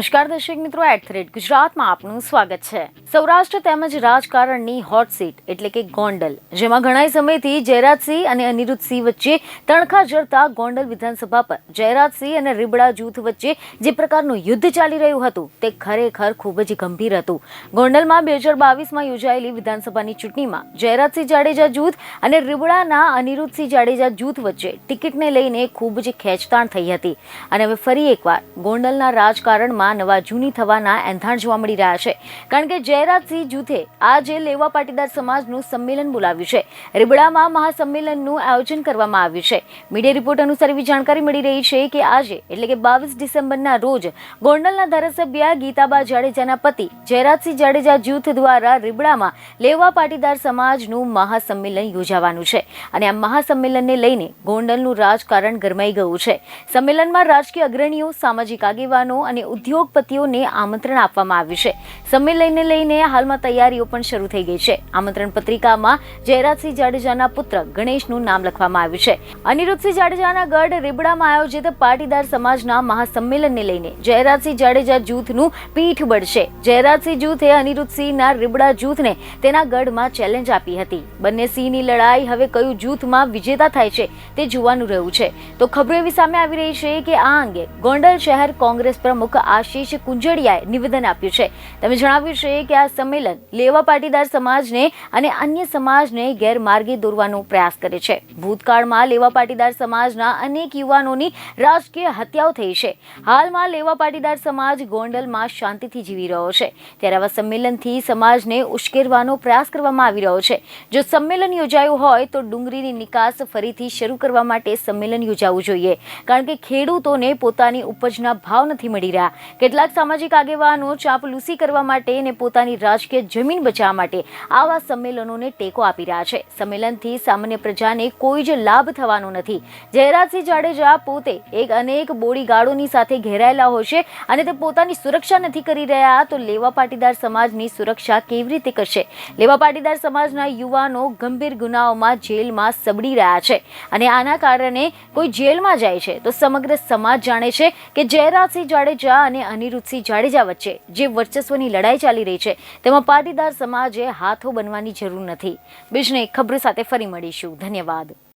નમસ્કાર દર્શક મિત્રો એટ ધ ગુજરાતમાં આપનું સ્વાગત છે. સૌરાષ્ટ્ર તેમજ રાજકારણની હોટ સીટ એટલે કે ગોંડલ, જેમાં ઘણા સમયથી જયરાજસિંહ અને અનિરુદ્ધસિંહ વચ્ચે તણખા જડતા ગોંડલ વિધાનસભા પર જયરાજસિંહ અને રીબડા જૂથ વચ્ચે જે પ્રકારનું યુદ્ધ ચાલી રહ્યું હતું, તે ખરેખર ખૂબ જ ગંભીર હતું. ગોંડલમાં બે હજાર બાવીસમાં યોજાયેલી વિધાનસભાની ચૂંટણીમાં જયરાજસિંહ જાડેજા જૂથ અને રીબડાના અનિરુદ્ધસિંહ જાડેજા જૂથ વચ્ચે ટિકિટને લઈને ખૂબ જ ખેંચતાણ થઈ હતી. અને હવે ફરી એકવાર ગોંડલના રાજકારણમાં નવા જૂની થવાના એંધાણ જોવા મળી રહ્યા છે. કારણ કે જયરાજસિંહ જૂથે આજે લેવા પાટીદાર સમાજનું સંમેલન બોલાવ્યું છે. રીબડામાં મહાસંમેલનનું આયોજન કરવામાં આવ્યું છે. મીડિયા રિપોર્ટ અનુસાર એવી જાણકારી મળી રહી છે કે આજે, એટલે કે બાવીસ ડિસેમ્બરના રોજ, ગોંડલના ધારાસભ્ય ગીતાબા જાડેજાના પતિ જયરાજસિંહ જાડેજા જૂથ દ્વારા રીબડામાં લેવા પાટીદાર સમાજનું મહાસંમેલન યોજાવાનું છે. અને આ મહાસંમેલનને લઈને ગોંડલનું રાજકારણ ગરમાઈ ગયું છે. સંમેલનમાં રાજકીય અગ્રણીઓ, સામાજિક આગેવાનો અને ઉદ્યોગપતિઓને આમંત્રણ આપવામાં આવ્યું છે. સંમેલનને લઈને હાલમાં તૈયારીઓ પણ શરૂ થઈ ગઈ છે. આમંત્રણ પત્રિકામાં જયરાજસિંહ જાડેજાના પુત્ર ગણેશનું નામ લખવામાં આવ્યું છે. અનિરુદ્ધસિંહ જાડેજાના ગઢ રીબડામાં આયોજિત પાટીદાર સમાજના મહાસંમેલનને લઈને જયરાજસિંહ જાડેજા જૂથનું પીઠ બળશે. જયરાજસિંહ જૂથે અનિરુદ્ધસિંહના રીબડા જૂથને તેના ગઢમાં ચેલેન્જ આપી હતી. બંને સિંહની લડાઈ હવે કયું જૂથમાં વિજેતા થાય છે તે જોવાનું રહ્યું છે. તો ખબરો એવી સામે આવી રહી છે કે આ અંગે ગોંડલ શહેર કોંગ્રેસ પ્રમુખ આશીષ કુંજડિયાએ નિવેદન આપ્યું છે. તમે જણાવ્યું છે કે આ સંમેલન લેવા પાટીદાર સમાજને અને અન્ય સમાજને ગેરમાર્ગે દોરવાનો પ્રયાસ કરે છે. ભૂતકાળમાં લેવા પાટીદાર સમાજના અનેક યુવાનોની રાજકીય હત્યાઓ થઈ છે. હાલમાં લેવા પાટીદાર સમાજ ગોંડલમાં શાંતિથી જીવી રહ્યો છે. ત્યારે આવા સંમેલનથી સમાજને ઉશ્કેરવાનો પ્રયાસ કરવામાં આવી રહ્યો છે. જો સંમેલન યોજાયું હોય તો ડુંગળીની નિકાસ ફરીથી શરૂ કરવા માટે સંમેલન યોજાવું જોઈએ. કારણ કે ખેડૂતોને પોતાની ઉપજના ભાવ નથી મળી રહ્યા. કેટલાક સામાજિક આગેવાનો ચાપલૂસી કરવા માટે અને પોતાની રાજકીય જમીન બચાવવા માટે આવા સંમેલનોને ટેકો આપી રહ્યા છે. સંમેલનથી સામાન્ય પ્રજાને કોઈ જ લાભ થવાનો નથી. જયરાજસિંહ જાડેજા પોતે એક અનેક બોડીગાર્ડોની સાથે ઘેરાયેલા હોય છે અને તે પોતાની સુરક્ષા નથી કરી રહ્યા તો લેવા પાટીદાર સમાજની સુરક્ષા કેવી રીતે કરશે? લેવા પાટીદાર સમાજના યુવાનો ગંભીર ગુનાઓમાં જેલમાં સબડી રહ્યા છે અને આના કારણે કોઈ જેલમાં જાય છે. તો સમગ્ર સમાજ જાણે છે કે જયરાજસિંહ જાડેજા અને અનિરુદ્ધસિંહ જાડેજા વચ્ચે જે વર્ચસ્વની લડાઈ ચાલી રહી છે, તેમાં પાટીદાર સમાજે હાથો બનવાની જરૂર નથી. બીજને ખબર સાથે ફરી મળીશું. ધન્યવાદ.